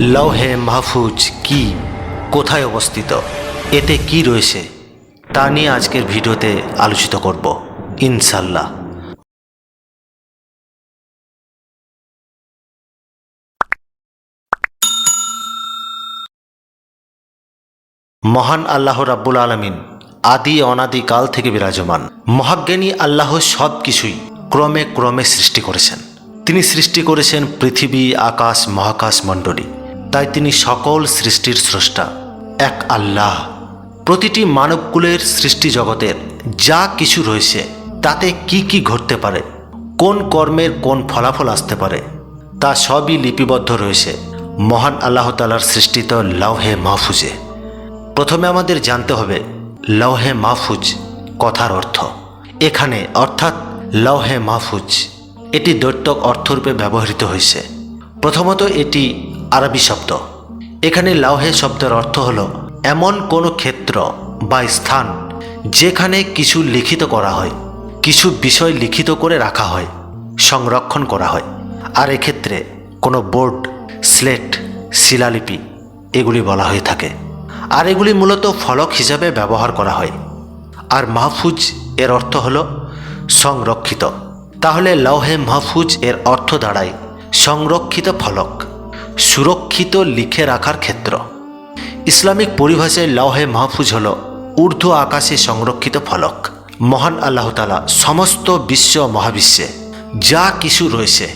লৌহে মাহফুজ কি? কোথায় অবস্থিত? এতে কি রয়েছে? তা নিয়ে আজকের ভিডিওতে আলোচিত করব ইনশাল্লাহ মহান আল্লাহ রাব্বুল আলমিন আদি অনাদি কাল থেকে বিরাজমান। মহাজ্ঞানী আল্লাহ সব কিছুই ক্রমে ক্রমে সৃষ্টি করেছেন। তিনি সৃষ্টি করেছেন পৃথিবী, আকাশ, মহাকাশ মণ্ডলী। তাই তিনি সকল সৃষ্টির স্রষ্টা, এক আল্লাহ। প্রতিটি মানবকুলের সৃষ্টি জগতের যা কিছু রয়েছে, তাতে কি কি ঘটতে পারে, কোন কর্মের কোন ফলাফল আসতে পারে, তা সবই লিপিবদ্ধ রয়েছে মহান আল্লাহ তালার সৃষ্টিত লৌহে মাহফুজে। প্রথমে আমাদের জানতে হবে, লৌহে মাহফুজ কথার অর্থ। এখানে অর্থাৎ লৌহে মাহফুজ, এটি দৈত্যক অর্থরূপে ব্যবহৃত হয়েছে। প্রথমত এটি আরবি শব্দ। এখানে লৌহে শব্দের অর্থ হল এমন কোনো ক্ষেত্র বা স্থান যেখানে কিছু লিখিত করা হয়, কিছু বিষয় লিখিত করে রাখা হয়, সংরক্ষণ করা হয়। আর এক্ষেত্রে কোনো বোর্ড, স্লেট, শিলালিপি এগুলি বলা হয়ে থাকে। আর এগুলি মূলত ফলক হিসাবে ব্যবহার করা হয়। আর মাহফুজ এর অর্থ হল সংরক্ষিত। তাহলে লৌহে মাহফুজ এর অর্থ দাঁড়ায় সংরক্ষিত ফলক। সুরক্ষিত লিখে রাখার ক্ষেত্র। ইসলামিক পরিভাষায় লৌহে মাহফুজ হল ঊর্ধ্ব আকাশে সংরক্ষিত ফলক। মহান আল্লাহ তালা সমস্ত বিশ্ব মহাবিশ্বে যা কিছু রয়েছে,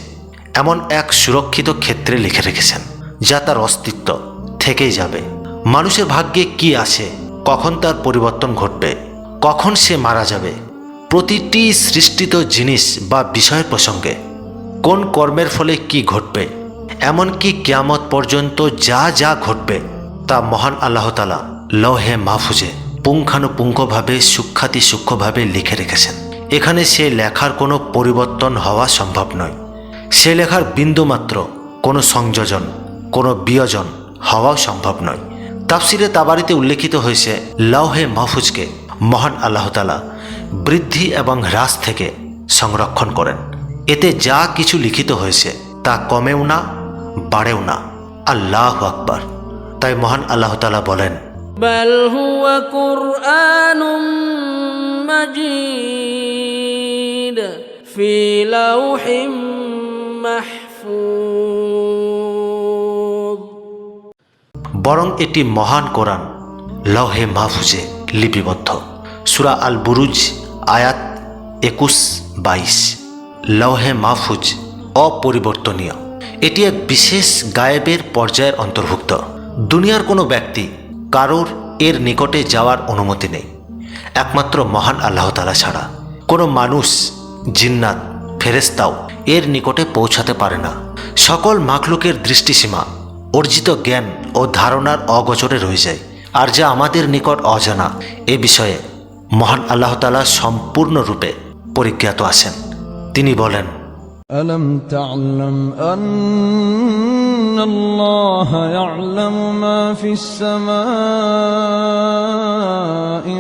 এমন এক সুরক্ষিত ক্ষেত্রে লিখে রেখেছেন, যা তার অস্তিত্ব থেকেই যাবে। মানুষের ভাগ্যে কি আছে, কখন তার পরিবর্তন ঘটবে, কখন সে মারা যাবে, প্রতিটি সৃষ্টিত জিনিস বা বিষয়ের প্রসঙ্গে কোন কর্মের ফলে কি ঘটবে এমনকি কেয়ামত পর্যন্ত যা যা ঘটবে, তা মহান আল্লাহ তালা লৌহে মাহফুজে পুঙ্খানুপুঙ্খভাবে সূক্ষাতি সূক্ষ্মভাবে লিখে রেখেছেন। এখানে সে লেখার কোনো পরিবর্তন হওয়া সম্ভব নয়। সে লেখার বিন্দুমাত্র কোনো সংযোজন, কোনো বিয়োজন হওয়াও সম্ভব নয়। তাফসিরে তাবারিতে উল্লেখিত হয়েছে, লৌহে মাহফুজকে মহান আল্লাহ তালা বৃদ্ধি এবং হ্রাস থেকে সংরক্ষণ করেন। এতে যা কিছু লিখিত হয়েছে, তা কমেও না বাড়েও না। আল্লাহ আকবার। তাই মহান আল্লাহ তালা বলেন বরং এটি মহান কোরআন লহে মাহফুজে লিপিবদ্ধ। সুরা আল বুরুজ আয়াত একুশ বাইশ। লহে মাহফুজ অপরিবর্তনীয়। এটি এক বিশেষ গায়েবের পর্যায়ের অন্তর্ভুক্ত। দুনিয়ার কোনো ব্যক্তি কারোর এর নিকটে যাওয়ার অনুমতি নেই। একমাত্র মহান আল্লাহ তালা ছাড়া। কোনো মানুষ, জিন্নাত ফেরেস্তাও এর নিকটে পৌঁছাতে পারে না। সকল মাখলুকের দৃষ্টিসীমা, অর্জিত জ্ঞান ও ধারণার অগোচরে রয়ে যায়। আর যা আমাদের নিকট অজানা, এ বিষয়ে মহান আল্লাহ তালা সম্পূর্ণরূপে পরিজ্ঞাত আছেন। তিনি বলেন ألم تعلم أن الله يعلم ما في السماء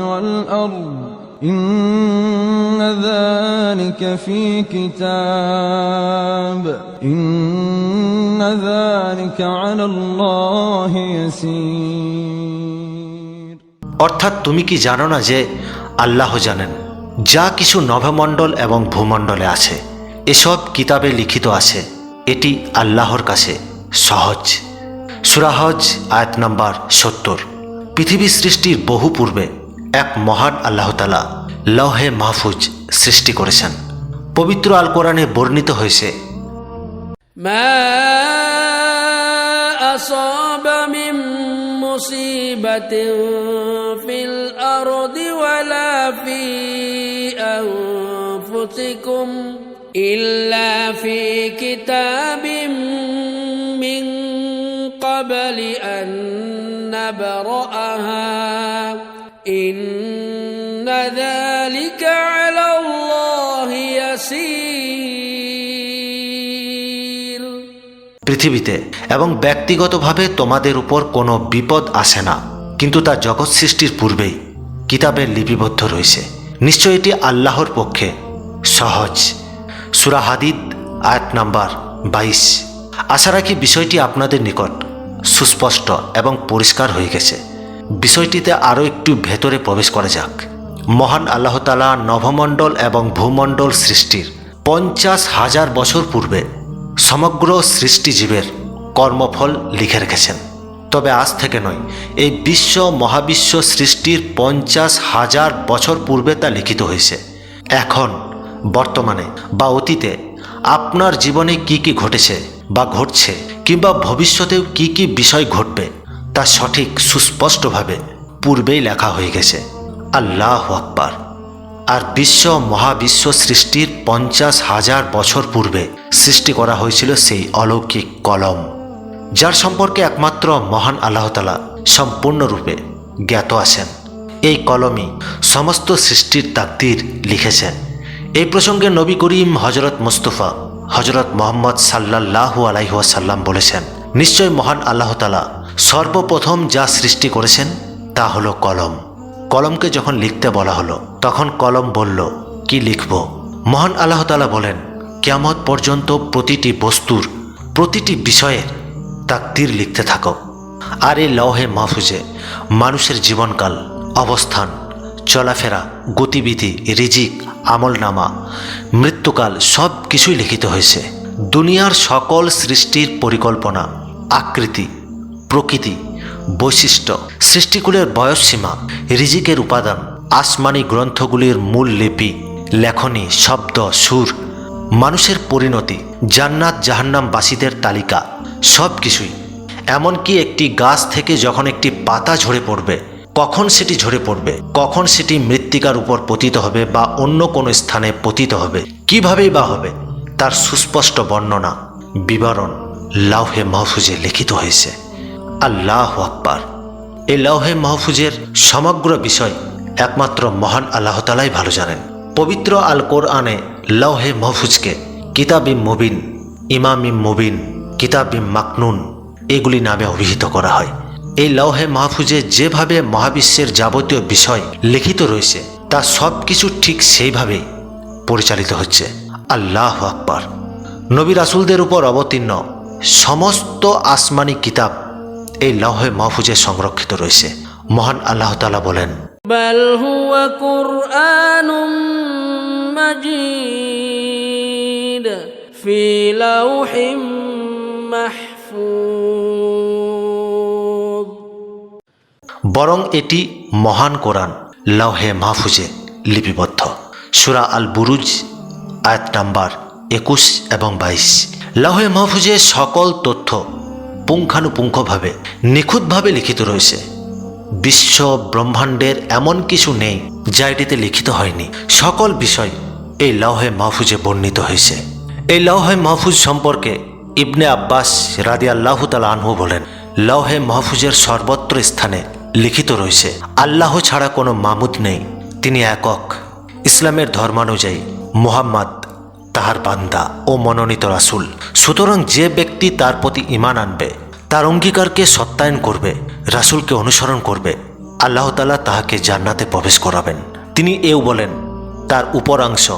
والأرض إن ذلك في كتاب إن ذلك على الله يسير অর্থাৎ তুমি কি জানো না যে আল্লাহ জানেন যা কিছু নভমণ্ডল এবং ভূমণ্ডলে আছে এসব কিতাবে লিখিত আছে এটি আল্লাহর কাছে সহজ সুরাহজ আয়াত নাম্বার সত্তর পৃথিবী সৃষ্টির বহু পূর্বে এক মহান আল্লাহ তালা লহে মাহফুজ সৃষ্টি করেছেন পবিত্র আল কোরআনে বর্ণিত হয়েছে ما أصاب من مصيبة في الأرض ولا في أنفسكم إلا في كتاب من قبل أن نبرأها إن ذلك على الله يسير পৃথিবীতে এবং ব্যক্তিগতভাবে তোমাদের উপর কোনো বিপদ আসে না কিন্তু তা জগৎ সৃষ্টির পূর্বেই কিতাবের লিপিবদ্ধ রয়েছে নিশ্চয় এটি আল্লাহর পক্ষে সহজ সুরা হাদিদ, আয়াত নাম্বার বাইশ। আশা রাখি বিষয়টি আপনাদের নিকট সুস্পষ্ট এবং পরিষ্কার হয়ে গেছে। বিষয়টিতে আরও একটু ভেতরে প্রবেশ করা যাক। মহান আল্লাহ তালা নভমণ্ডল এবং ভূমণ্ডল সৃষ্টির পঞ্চাশ হাজার বছর পূর্বে সমগ্র সৃষ্টিজীবের কর্মফল লিখে রেখেছেন। তবে আজ থেকে নয়, এই বিশ্ব মহাবিশ্ব সৃষ্টির পঞ্চাশ হাজার বছর পূর্বে তা লিখিত হয়েছে। এখন বর্তমানে বা অতীতে আপনার জীবনে কি কি ঘটেছে বা ঘটছে কিংবা ভবিষ্যতেও কি কি বিষয় ঘটবে তা সঠিক সুস্পষ্টভাবে পূর্বেই লেখা হয়ে গেছে। আল্লাহ আকবার। আর বিশ্ব মহাবিশ্ব সৃষ্টির পঞ্চাশ হাজার বছর পূর্বে সৃষ্টি করা হয়েছিল সেই অলৌকিক কলম, যার সম্পর্কে একমাত্র মহান আল্লাহতালা সম্পূর্ণরূপে জ্ঞাত আছেন। এই কলমই সমস্ত সৃষ্টির তাকদির লিখেছেন। এই প্রসঙ্গে নবী করিম হজরত মুস্তফা হজরত মোহাম্মদ সাল্লাল্লাহু আলাইহাসাল্লাম বলেছেন, নিশ্চয় মহান আল্লাহ তালা সর্বপ্রথম যা সৃষ্টি করেছেন তা হলো কলম। কলমকে যখন লিখতে বলা হলো, তখন কলম বলল, কি লিখব? মহান আল্লাহ তালা বলেন, কেয়ামত পর্যন্ত প্রতিটি বস্তুর, প্রতিটি বিষয়ের তাকদির লিখতে থাকো। আর এই লৌহে মাহফুজে মানুষের জীবনকাল, অবস্থান, চলাফেরা, গতিবিধি, রিজিক আমলনামা, মৃত্যুকাল সব কিছুই লিখিত হয়েছে। দুনিয়ার সকল সৃষ্টির পরিকল্পনা, আকৃতি, প্রকৃতি, বৈশিষ্ট্য, সৃষ্টিকুলের বয়সসীমা, রিজিকের উপাদান, আসমানি গ্রন্থগুলির মূল লিপি, লেখনী, শব্দ, সুর, মানুষের পরিণতি, জান্নাত জাহান্নামবাসীদের তালিকা, সব কিছুই। এমনকি একটি গাছ থেকে যখন একটি পাতা ঝরে পড়বে কখন সেটি ঝরে পড়বে, কখন সেটি মৃত্তিকার উপর পতিত হবে বা অন্য কোনো স্থানে পতিত হবে, কিভাবেই বা হবে, তার সুস্পষ্ট বর্ণনা, বিবরণ লাউহে মাহফুজে লিখিত হয়েছে। আল্লাহ আকবার। এই লাউহে মাহফুজের সমগ্র বিষয় একমাত্র মহান আল্লাহ তালাই ভালো জানেন। পবিত্র আল কোরআনে লাউহে মাহফুজকে কিতাবিম মুবিন ইমামিম মুবিন কিতাবিম মাকনুন, এগুলি নামে অভিহিত করা হয়। এই লৌহে মাহফুজে যেভাবে মহাবিশ্বের যাবতীয় বিষয় লিখিত রয়েছে তা সব কিছু ঠিক সেইভাবেই পরিচালিত হচ্ছে আল্লাহ আকবার নবী রাসুলদের উপর অবতীর্ণ সমস্ত আসমানি কিতাব এই লৌহে মাহফুজে সংরক্ষিত রয়েছে মহান আল্লাহ তালা বলেন بل هو قرآن مجيد في لوح বরং এটি মহান কোরআন। লৌহে মাহফুজে লিপিবদ্ধ। সুরা আল বুরুজ আয়াত নাম্বার একুশ এবং বাইশ। লৌহে মাহফুজে সকল তথ্য পুঙ্খানুপুঙ্খভাবে, নিখুঁতভাবে লিখিত রয়েছে। বিশ্ব ব্রহ্মাণ্ডের এমন কিছু নেই যা এটিতে লিখিত হয়নি। সকল বিষয় এই লৌহে মাহফুজে বর্ণিত হয়েছে। এই লৌহে মাহফুজ সম্পর্কে ইবনে আব্বাস রাদি আল্লাহ আনহু বলেন, লৌহে মাহফুজের সর্বত্র স্থানে লিখিত রয়েছে, আল্লাহ ছাড়া কোনো মামুদ নেই, তিনি একক। ইসলামের ধর্মানুযায়ী মুহাম্মদ তাহার বান্দা ও মনোনীত রাসুল। সুতরাং যে ব্যক্তি তার প্রতি ইমান আনবে, তার অঙ্গীকারকে সত্যায়ন করবে, রাসুলকে অনুসরণ করবে, আল্লাহ তালা তাহাকে জান্নাতে প্রবেশ করাবেন। তিনি এও বলেন, তার উপরাংশ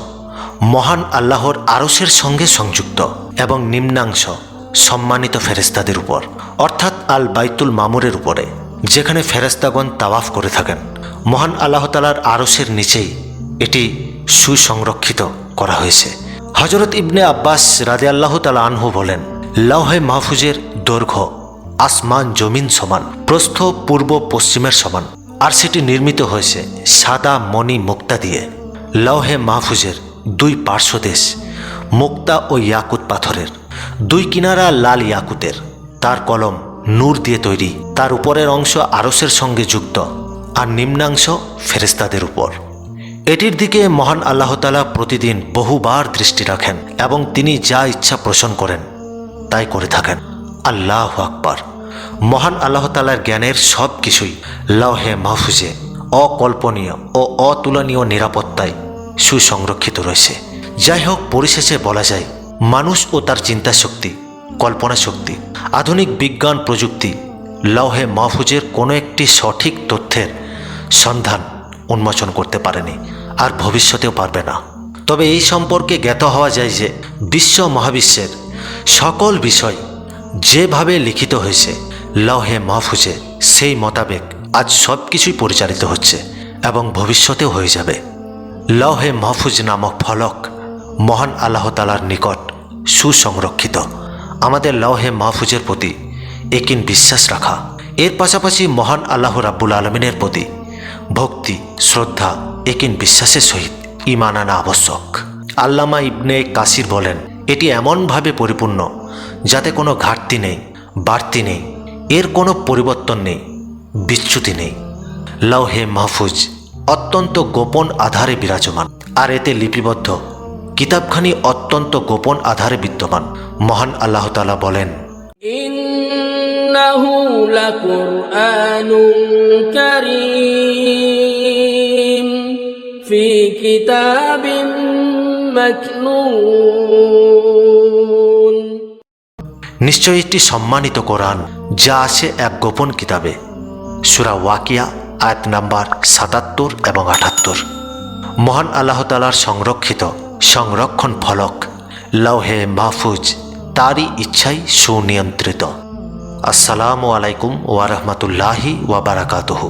মহান আল্লাহর আরসের সঙ্গে সংযুক্ত এবং নিম্নাংশ সম্মানিত ফেরেস্তাদের উপর, অর্থাৎ আল বাইতুল মামুরের উপরে। যেখানে ফেরেস্তাগণ তাওয়াফ করে থাকেন। মহান আল্লাহ তালার আরসের নিচেই এটি সুসংরক্ষিত করা হয়েছে। হজরত ইবনে আব্বাস রাদে আল্লাহ তালা আনহু বলেন লৌহে মাহফুজের দৈর্ঘ্য আসমান জমিন সমান, প্রস্থ পূর্ব পশ্চিমের সমান, আর সেটি নির্মিত হয়েছে সাদা মণি মুক্তা দিয়ে। লৌহে মাহফুজের দুই পার্শ্বদেশ মুক্তা ও ইয়াকুত পাথরের। দুই কিনারা লাল ইয়াকুতের, তার কলম নূর দিয়ে তৈরি। তার উপরের অংশ আরসের সঙ্গে যুক্ত আর নিম্নাংশ ফেরেস্তাদের উপর। এটির দিকে মহান আল্লাহ তালা প্রতিদিন বহুবার দৃষ্টি রাখেন এবং তিনি যা ইচ্ছা পোষণ করেন তাই করে থাকেন। আল্লাহ আকবার। মহান আল্লাহ তালার জ্ঞানের সব কিছুই লৌহে মাহফুজে, অকল্পনীয় ও অতুলনীয় নিরাপত্তায় সুসংরক্ষিত রয়েছে। যাই হোক, পরিশেষে বলা যায়, মানুষ ও তার চিন্তা শক্তি কল্পনা শক্তি, আধুনিক বিজ্ঞান প্রযুক্তি, লৌহে মাহফুজের কোনো একটি সঠিক তথ্যের সন্ধান উন্মোচন করতে পারেনি আর ভবিষ্যতেও পারবে না। তবে এই সম্পর্কে জ্ঞাত হওয়া যায় যে বিশ্ব মহাবিশ্বের সকল বিষয় যেভাবে লিখিত হয়েছে, লহে মাহফুজে সেই মোতাবেক আজ সব কিছুই পরিচালিত হচ্ছে এবং ভবিষ্যতেও হয়ে যাবে। লহে মাহফুজ নামক ফলক মহান আল্লাহ তালার নিকট সুসংরক্ষিত। আমাদের লহে মাহফুজের প্রতি একিন বিশ্বাস রাখা। এর পাশাপাশি মহান আল্লাহ রাব্বুল আলমিনের প্রতি ভক্তি, শ্রদ্ধা একিন বিশ্বাসের সহিত ইমান আনা আবশ্যক। আল্লামা ইবনে কাসির বলেন, এটি এমনভাবে পরিপূর্ণ যাতে কোনো ঘাটতি নেই, বাড়তি নেই, এর কোনো পরিবর্তন নেই, বিচ্যুতি নেই। লৌহে মাহফুজ অত্যন্ত গোপন আধারে বিরাজমান, আর এতে লিপিবদ্ধ কিতাবখানি অত্যন্ত গোপন আধারে বিদ্যমান। মহান আল্লাহ তালা বলেন নিশ্চয় একটি সম্মানিত কোরআন যা আছে এক গোপন কিতাবে। সুরা ওয়াকিয়া আয়াত নাম্বার সাতাত্তর এবং আটাত্তর। মহান আল্লাহতালার সংরক্ষিত সংরক্ষণ ফলক লৌহে মাহফুজ তারই ইচ্ছাই সুনিয়ন্ত্রিত। আসসালামু আলাইকুম ওয়ারহমতুল্লাহি ওয়াবারাকাতুহু